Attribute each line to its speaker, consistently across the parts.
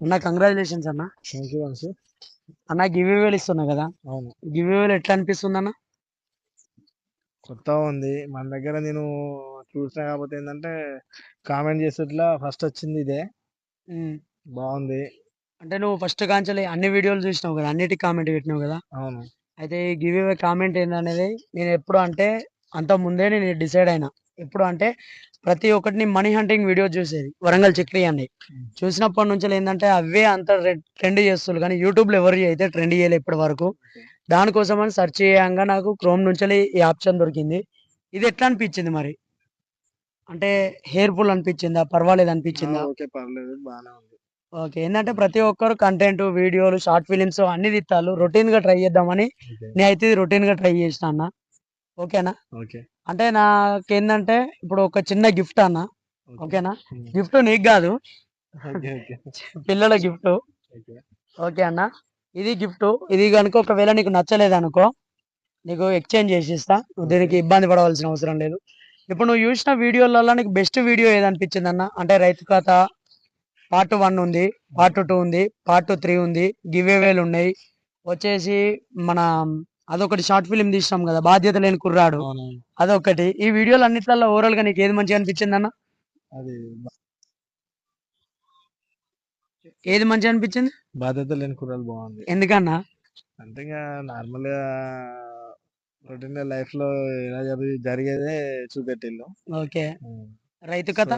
Speaker 1: అన్న కంగ్రాచులేషన్స్ అన్న.
Speaker 2: Thank you Vamsi
Speaker 1: అన్న గివ్ ఇవేలు ఇస్తున్నా కదా?
Speaker 2: అవును.
Speaker 1: గివ్ ఇవేలు ఎట్లా అనిపిస్తుంది అన్న?
Speaker 2: కొత్తగా ఉంది. మన దగ్గర నేను చూసిన కాకపోతే ఏంటంటే కామెంట్ చేసేట్లా ఫస్ట్ వచ్చింది ఇదే. బాగుంది.
Speaker 1: అంటే నువ్వు ఫస్ట్ కాంచాలి అన్ని వీడియోలు చూసినావు కదా అన్నిటికి కామెంట్ పెట్టినావు కదా?
Speaker 2: అవును.
Speaker 1: అయితే ఈ గివ్ ఇవే కామెంట్ ఏందనేది నేను ఎప్పుడు అంటే అంత ముందే నేను డిసైడ్ అయినా. ఎప్పుడు అంటే ప్రతి ఒక్కటిని మనీ హంటింగ్ వీడియో చూసేది. వరంగల్ చక్రి అని
Speaker 2: Hmm.
Speaker 1: చూసినప్పటి నుంచి ఏంటంటే అవే అంత ట్రెండ్ చేస్తున్నారు కానీ యూట్యూబ్లో ఎవరు అయితే ట్రెండ్ చేయలేదు ఇప్పటి వరకు. దానికోసం అని సెర్చ్ చేయంగా నాకు క్రోమ్ నుంచి ఈ ఆప్షన్ దొరికింది. ఇది ఎట్లా అనిపించింది మరి? అంటే హెయిర్ఫుల్ అనిపించిందా? పర్వాలేదు అనిపించిందా?
Speaker 2: ఓకే పర్లేదు. బాగానే ఉంది.
Speaker 1: ఓకే ఏంటంటే ప్రతి ఒక్కరు కంటెంట్ వీడియోలు షార్ట్ ఫిలిమ్స్ అన్ని తీస్తారు రొటీన్గా ట్రై చేద్దామని నేను అయితే రొటీన్గా ట్రై చేసిన అన్న. ఓకేనా?
Speaker 2: ఓకే.
Speaker 1: అంటే నాకేందంటే ఇప్పుడు ఒక చిన్న గిఫ్ట్ అన్న. ఓకేనా? గిఫ్ట్ నీకు కాదు. పిల్లల గిఫ్ట్.
Speaker 2: ఓకే.
Speaker 1: అన్న. ఇది గిఫ్ట్. ఇది కనుక ఒకవేళ నీకు నచ్చలేదు అనుకో నీకు ఎక్స్చేంజ్ చేసి ఇస్తా నువ్వు దీనికి ఇబ్బంది పడవలసిన అవసరం లేదు. ఇప్పుడు నువ్వు చూసిన వీడియోలలో నీకు బెస్ట్ వీడియో ఏదనిపించింది అన్న? అంటే రైతు కథ పార్ట్ వన్ ఉంది పార్ట్ టూ ఉంది పార్ట్ త్రీ ఉంది గివ్ ఉన్నాయి. వచ్చేసి మన అదొకటి షార్ట్ ఫిలిం తీసినాం కదా బాధ్యత లేని కుర్రాడు. అదొకటి. ఈ వీడియోలు అన్నిట్లలో ఓవరాల్గా నీకు ఏది మంచిగా అనిపించింది అన్న?
Speaker 2: అది
Speaker 1: ఏది మంచిగా అనిపించింది?
Speaker 2: బాధ్యత లేని కుర్రాలు బాగుంది.
Speaker 1: ఎందుకన్నా?
Speaker 2: ఇంకా నార్మల్గా రొటీన్ లైఫ్లో ఎలా జరిగి జరిగేదే చూపెట్టిల్లు.
Speaker 1: ఓకే. రైతు కథ?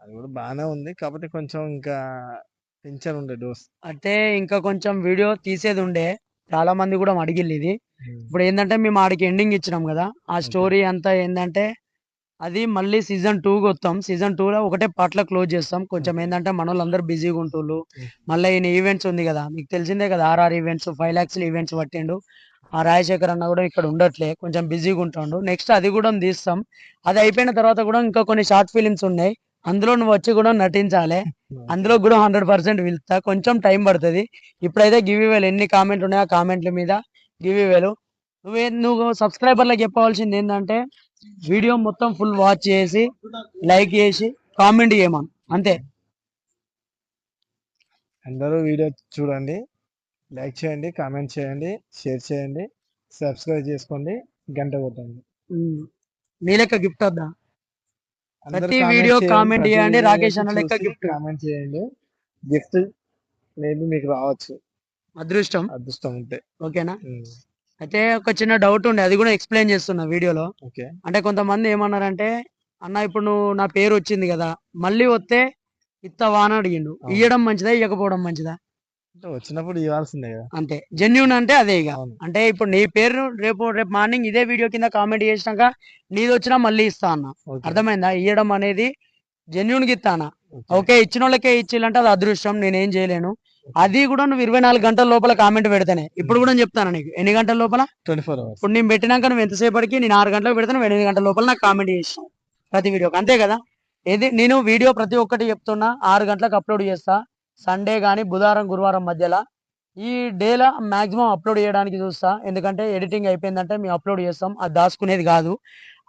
Speaker 2: అది కూడా బాగానే ఉంది. కాకపోతే కొంచెం ఇంకా పెంచారు ఉండే డోస్.
Speaker 1: అంటే ఇంకా కొంచెం వీడియో తీసేది ఉండే చాలా మంది కూడా అడిగిల్లు ఇది. ఇప్పుడు ఏంటంటే మేము ఆడికి ఎండింగ్ ఇచ్చినాం కదా ఆ స్టోరీ అంతా ఏంటంటే అది మళ్ళీ సీజన్ టూ వస్తాం సీజన్ టూ లో ఒకటే పార్ట్లో క్లోజ్ చేస్తాం. కొంచెం. ఏంటంటే మన వాళ్ళందరూ బిజీగా ఉంటుళ్ళు. మళ్ళీ ఈయన ఈవెంట్స్ ఉంది కదా మీకు తెలిసిందే కదా RR events five lakhs events పట్టిండు. ఆ రాజశేఖర్ అన్న కూడా ఇక్కడ ఉండట్లే కొంచెం బిజీగా ఉంటుండు. నెక్స్ట్ అది కూడా తీస్తాం. అది అయిపోయిన తర్వాత కూడా ఇంకా కొన్ని షార్ట్ ఫిలిమ్స్ ఉన్నాయి. అందులో నువ్వు వచ్చి కూడా నటించాలి. అందులో కూడా హండ్రెడ్ పర్సెంట్ వెళ్తా కొంచెం టైం పడుతుంది. ఇప్పుడైతే గివ్ ఇవేలు ఎన్ని కామెంట్లు ఉన్నాయో ఆ కామెంట్ల మీద గివ్ ఇవేలు నువ్వే నువ్వు సబ్స్క్రైబర్లకు చెప్పవలసింది ఏంటంటే వీడియో మొత్తం ఫుల్ వాచ్ చేసి లైక్ చేసి కామెంట్ చేయమను. అంతే.
Speaker 2: అందరూ వీడియో చూడండి. లైక్ చేయండి కామెంట్ చేయండి షేర్ చేయండి సబ్స్క్రైబ్ చేసుకోండి గంట కొట్టండి.
Speaker 1: నీ లెక్క గిఫ్ట్ వద్దా? ప్రతి వీడియో
Speaker 2: ప్రతి
Speaker 1: చేయండి, రాకేష్ అన్న లెక్క gift.
Speaker 2: కామెంట్ చేయండి. గిఫ్ట్ మేబీ మీకు రావచ్చు.
Speaker 1: అదృష్టం.
Speaker 2: అదృష్టం ఉంటే.
Speaker 1: ఓకేనా? అయితే ఒక చిన్న డౌట్ ఉండే అది కూడా ఎక్స్ప్లెయిన్ చేస్తున్నా వీడియోలో.
Speaker 2: ఓకే.
Speaker 1: అంటే కొంతమంది ఏమన్నారంటే అన్న ఇప్పుడు నువ్వు నా పేరు వచ్చింది కదా మళ్ళీ వస్తే ఇత్తవా అని అడిగిండు. ఇయ్యడం మంచిదా ఇవ్వకపోవడం మంచిదా?
Speaker 2: వచ్చినప్పుడు ఇవ్వాల్సిందే కదా.
Speaker 1: అంతే. జెన్యున్ అంటే అదే ఇక. అంటే ఇప్పుడు నీ పేరు రేపు రేపు మార్నింగ్ ఇదే వీడియో కింద కామెంట్ చేసినాక నీది వచ్చినా మళ్ళీ ఇస్తా అన్న. అర్థమైందా? ఇయ్యడం అనేది జెన్యున్గా ఇస్తానా
Speaker 2: ఓకే.
Speaker 1: ఇచ్చిన వాళ్ళకే ఇచ్చిల్లంటే అది అదృష్టం నేనేం చేయలేను. అది కూడా నువ్వు ఇరవై నాలుగు గంటల లోపల కామెంట్ పెడితేనే. ఇప్పుడు కూడా చెప్తాను నీకు. ఎన్ని గంటల లోపల?
Speaker 2: 24 అవర్స్.
Speaker 1: ఇప్పుడు నేను పెట్టినాక నువ్వు ఎంతసేపటికి? నేను ఆరు గంటలకు పెడతాను ఎనిమిది గంటల లోపల నాకు కామెంట్ చేస్తాను ప్రతి వీడియోకి. అంతే కదా? ఏది? నేను వీడియో ప్రతి ఒక్కటి చెప్తున్నా ఆరు గంటలకు అప్లోడ్ చేస్తా. సండే కానీ బుధవారం గురువారం మధ్యలో ఈ డేలో మాక్సిమం అప్లోడ్ చేయడానికి చూస్తా. ఎందుకంటే ఎడిటింగ్ అయిపోయిందంటే మేము అప్లోడ్ చేస్తాం. అది దాచుకునేది కాదు.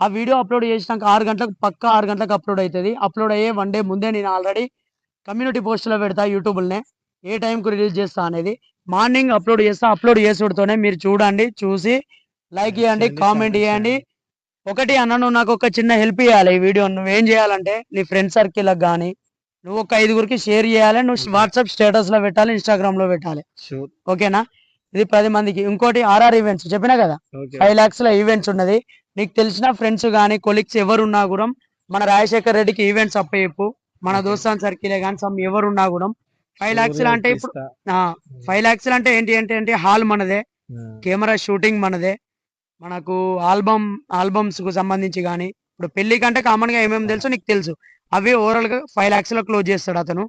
Speaker 1: ఆ వీడియో అప్లోడ్ చేసినాక ఆరు గంటలకు పక్కా ఆరు గంటలకు అప్లోడ్ అవుతుంది అప్లోడ్ అయ్యే వన్ డే ముందే నేను ఆల్రెడీ కమ్యూనిటీ పోస్ట్లో పెడతా యూట్యూబ్లోనే. ఏ టైంకు రిలీజ్ చేస్తా అనేది. మార్నింగ్ అప్లోడ్ చేస్తా. అప్లోడ్ చేసుడుతోనే మీరు చూడండి చూసి లైక్ చేయండి కామెంట్ చేయండి. ఒకటి అన్న నువ్వు నాకు ఒక చిన్న హెల్ప్ చేయాలి ఈ వీడియో నువ్వేం చేయాలంటే నీ ఫ్రెండ్ సర్కిల్కి కానీ నువ్వు ఒక ఐదుగురికి షేర్ చేయాలి నువ్వు. వాట్సాప్ స్టేటస్లో పెట్టాలి ఇన్స్టాగ్రామ్లో పెట్టాలి ఓకేనా? ఇది పది మందికి. ఇంకోటి ఆర్ఆర్ ఈవెంట్స్ చెప్పినా కదా? ఫైవ్ లాక్స్లో ఈవెంట్స్ ఉన్నది. నీకు తెలిసిన ఫ్రెండ్స్ కానీ కొలీగ్స్ ఎవరున్నా కూడా మన రాజశేఖర్ రెడ్డికి ఈవెంట్స్ అప్పచెప్పు మన. దోస్తాన్ సర్కిలే కానీ సమ్ ఎవరున్నా కూడా ఫైవ్ లాక్స్ అంటే ఇప్పుడు. ఫైవ్ లాక్స్ అంటే ఏంటి అంటే ఏంటి హాల్ మనదే కెమెరా షూటింగ్ మనదే మనకు ఆల్బమ్ ఆల్బమ్స్కు సంబంధించి కానీ ఇప్పుడు పెళ్ళి కంటే కామన్గా ఏమేమి తెలుసు నీకు తెలుసు. అవి ఓవరాల్గా ఫైవ్ లాక్స్లో క్లోజ్ చేస్తాడు అతను.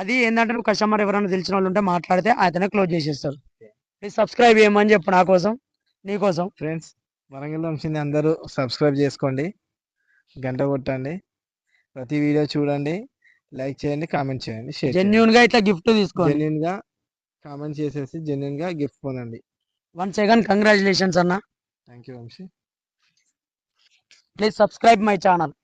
Speaker 1: అది ఏంటంటే నువ్వు కస్టమర్ ఎవరైనా తెలిసిన వాళ్ళు ఉంటే మాట్లాడితే అతనే క్లోజ్ చేసేస్తాడు. ప్లీజ్ సబ్స్క్రైబ్ చేయమని చెప్పు నా కోసం నీ కోసం.
Speaker 2: ఫ్రెండ్స్ వరంగల్ వంశీని అందరూ సబ్స్క్రైబ్ చేసుకోండి. గంట కొట్టండి. ప్రతి వీడియో చూడండి. లైక్ చేయండి కామెంట్ చేయండి షేర్
Speaker 1: జెన్యున్గా ఇట్లా గిఫ్ట్ తీసుకోండి.
Speaker 2: జెన్యున్గా కామెంట్ చేసేసి జెన్యున్గా గిఫ్ట్ కొనండి.
Speaker 1: వన్ సెకండ్ కంగ్రాచులేషన్స్ అన్న.
Speaker 2: Thank you Vamshi.
Speaker 1: Please subscribe my channel